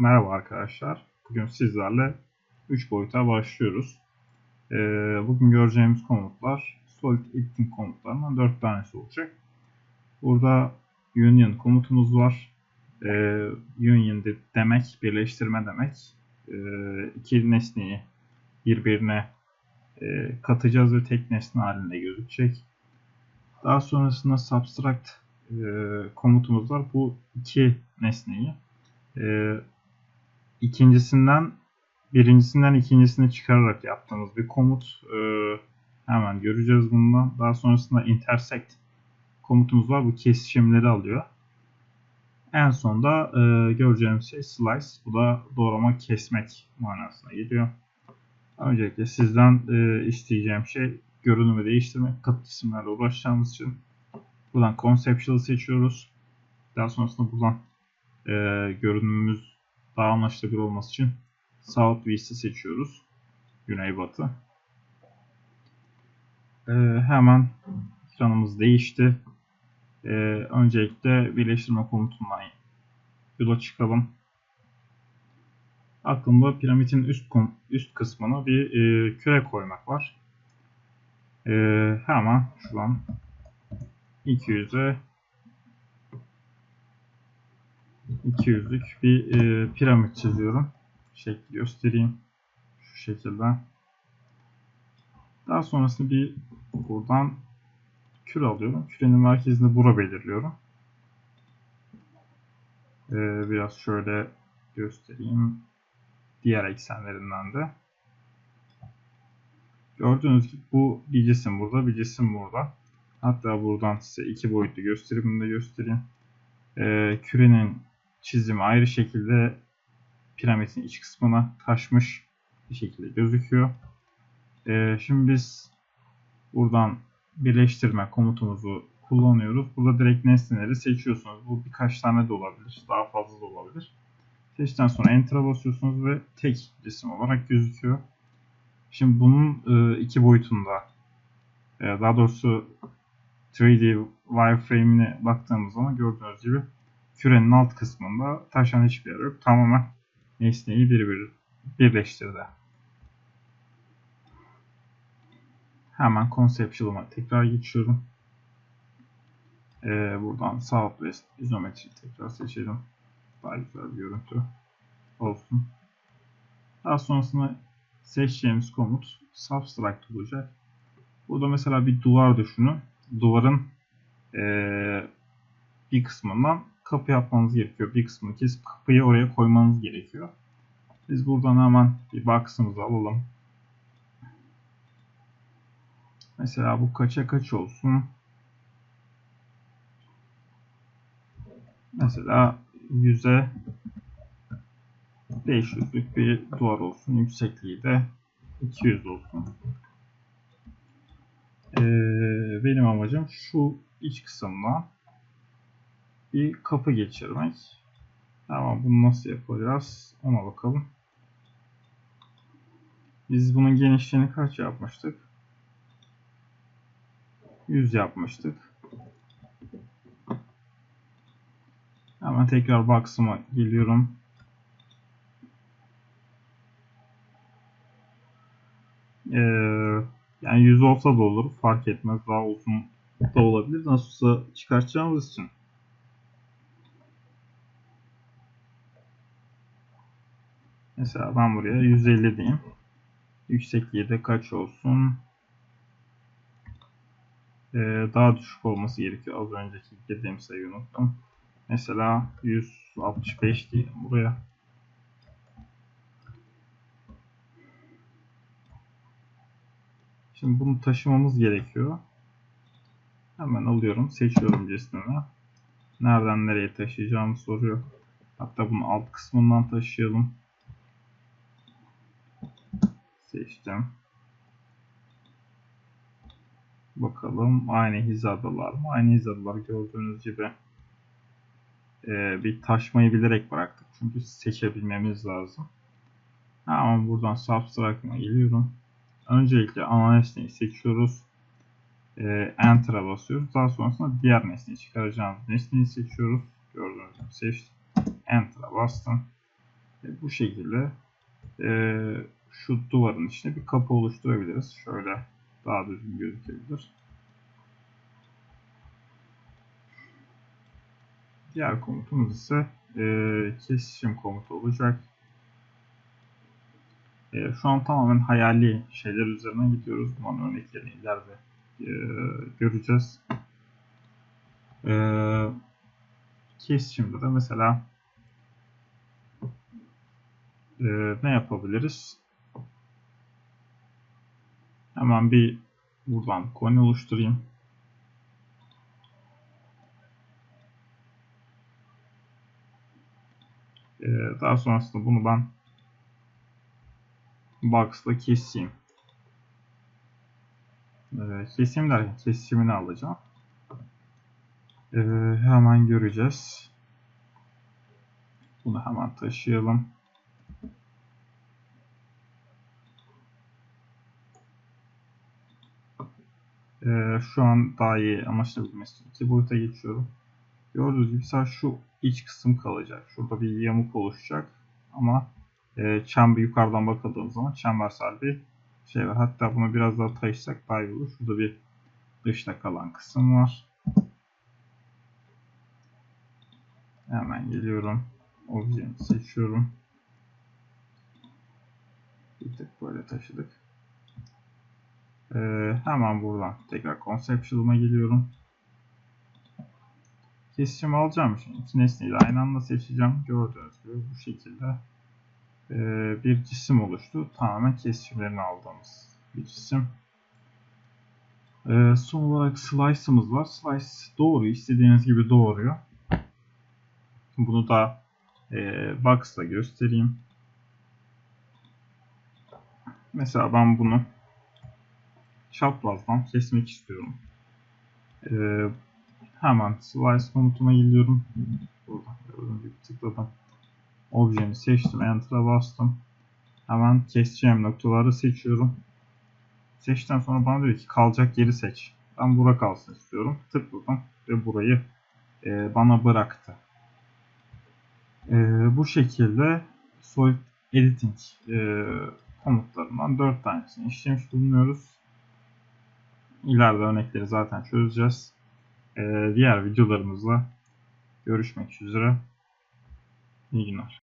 Merhaba arkadaşlar. Bugün sizlerle 3 boyuta başlıyoruz. Ee, bugün göreceğimiz komutlar Solid Editing komutlarından 4 tanesi olacak. Burada Union komutumuz var. Ee, union de demek, birleştirme demek. Ee, iki nesneyi birbirine e, katacağız ve tek nesne halinde gözükecek. Daha sonrasında subtract e, komutumuz var. Bu iki nesneyi e, ikincisinden birincisinden ikincisini çıkararak yaptığımız bir komut. E, hemen göreceğiz bundan. Daha sonrasında intersect komutumuz var. Bu kesişimleri alıyor. En sonda e, göreceğimiz şey slice. Bu da doğrama kesmek manasına geliyor. Öncelikle sizden e, isteyeceğim şey görünümü değiştirmek. Kat isimlerle uğraşacağımız için buradan conceptual seçiyoruz. Daha sonrasında buradan e, görünümümüz daha anlaşılır olması için South West'i seçiyoruz. Güneybatı. E, hemen ekranımız değişti. E, öncelikle birleştirme komutundan yola çıkalım. Aklımda piramidin üst üst kısmına bir e, küre koymak var. E, hemen şuradan 200'e 200'lük bir e, piramit çiziyorum. Şekli göstereyim. Şu şekilde. Daha sonrasında bir buradan küre alıyorum. Kürenin merkezinde bura belirliyorum. Ee, biraz şöyle göstereyim. Diğer eksenlerinden de. Gördüğünüz gibi bu bir cisim burada, bir cisim burada. Hatta buradan size iki boyutlu gösterimini de göstereyim. Ee, kürenin çizimi ayrı şekilde piramidin iç kısmına taşmış bir şekilde gözüküyor. Ee, şimdi biz buradan birleştirme komutumuzu kullanıyoruz. Burada direkt nesneleri seçiyorsunuz. Bu birkaç tane de olabilir. Daha fazla da olabilir. Seçtikten sonra Enter'a basıyorsunuz ve tek cisim olarak gözüküyor. Şimdi bunun e, iki boyutunda e, daha doğrusu 3D wireframe'ine baktığımız zaman gördüğünüz gibi kürenin alt kısmında taşan hiçbir yer yok. Tamamen nesneyi birbir birleştirdi. Hemen conceptual'ıma tekrar geçiyorum. Ee, buradan Southwest izometri tekrar seçelim. Daha güzel bir görüntü olsun. Daha sonrasında seçeceğimiz komut subtract olacak. Burada mesela bir duvar düşünün. Duvarın ee, bir kısmından kapı yapmanız gerekiyor. Bir kısmını kesip kapıyı oraya koymanız gerekiyor. Biz buradan hemen bir box'ımızı alalım. Mesela bu kaça kaç olsun? Mesela 100'e 500'lük bir duvar olsun. Yüksekliği de 200 olsun. Ee, benim amacım şu iç kısımdan bir kapı geçirmek. Ama bunu nasıl yapacağız? Ona bakalım. Biz bunun genişliğini kaç yapmıştık? 100 yapmıştık. Hemen tekrar box'ıma geliyorum. Ee, yani 100 olsa da olur. Fark etmez. Daha uzun da olabilir. Nasılsa çıkartacağımız için. Mesela ben buraya 150 diyeyim. Yüksekliği de kaç olsun? Ee, daha düşük olması gerekiyor. Az önceki dediğim sayıyı unuttum. Mesela 165 diyelim buraya. Şimdi bunu taşımamız gerekiyor. Hemen alıyorum. Seçiyorum cismimi. Nereden nereye taşıyacağımı soruyor. Hatta bunu alt kısmından taşıyalım. Seçtim. Bakalım aynı hizadalar mı? Aynı hizadalar gördüğünüz gibi. Ee, bir taşmayı bilerek bıraktık. Çünkü seçebilmemiz lazım. Ama buradan subtract'a geliyorum. Öncelikle ana nesneyi seçiyoruz. Ee, Enter'a basıyoruz. Daha sonrasında diğer nesneyi çıkaracağımız nesneyi seçiyoruz. Gördüğünüz gibi seçtim. Enter'a bastım. E, bu şekilde e, şu duvarın içine bir kapı oluşturabiliriz. Şöyle daha düzgün gözükebilir. Diğer komutumuz ise e, kesişim komutu olacak. E, şu an tamamen hayali şeyler üzerine gidiyoruz. Bunun örneklerini ileride e, göreceğiz. E, kesişimde de mesela e, ne yapabiliriz? Hemen bir buradan koni oluşturayım. E, daha sonrasında bunu ben box'la keseyim. E, keseyim derken kesişimini alacağım. E, hemen göreceğiz. Bunu hemen taşıyalım. Ee, şu an daha iyi amaçlayabilmesi için boyuta geçiyorum. Gördüğünüz gibi sadece şu iç kısım kalacak. Şurada bir yamuk oluşacak. Ama e, çember yukarıdan bakıldığımız zaman çembersel bir şey var. Hatta bunu biraz daha taşısak daha iyi olur. Şurada bir dışta kalan kısım var. Hemen geliyorum. Objemi seçiyorum. Bir tık böyle taşıdık. Ee, hemen buradan tekrar Conceptual'ıma geliyorum. Kesişim alacağım için iki nesneyi de aynı anda seçeceğim. Gördüğünüz gibi bu şekilde e, bir cisim oluştu. Tamamen kesişimlerini aldığımız bir cisim. E, son olarak slice'ımız var. Slice doğru istediğiniz gibi doğruyor. Bunu da e, box'la göstereyim. Mesela ben bunu çaprazdan kesmek istiyorum. Ee, hemen slice komutuna geliyorum. Buradan gördüğünüz tıkladım. Objemi seçtim. Enter'a bastım. Hemen keseceğim noktaları seçiyorum. Seçtikten sonra bana diyor ki kalacak yeri seç. Ben bura kalsın istiyorum. Tıkladım ve burayı e, bana bıraktı. E, bu şekilde Solid Editing e, komutlarından 4 tanesini işlemiş bulunuyoruz. İleride örnekleri zaten çözeceğiz. Ee, diğer videolarımızla görüşmek üzere. İyi günler.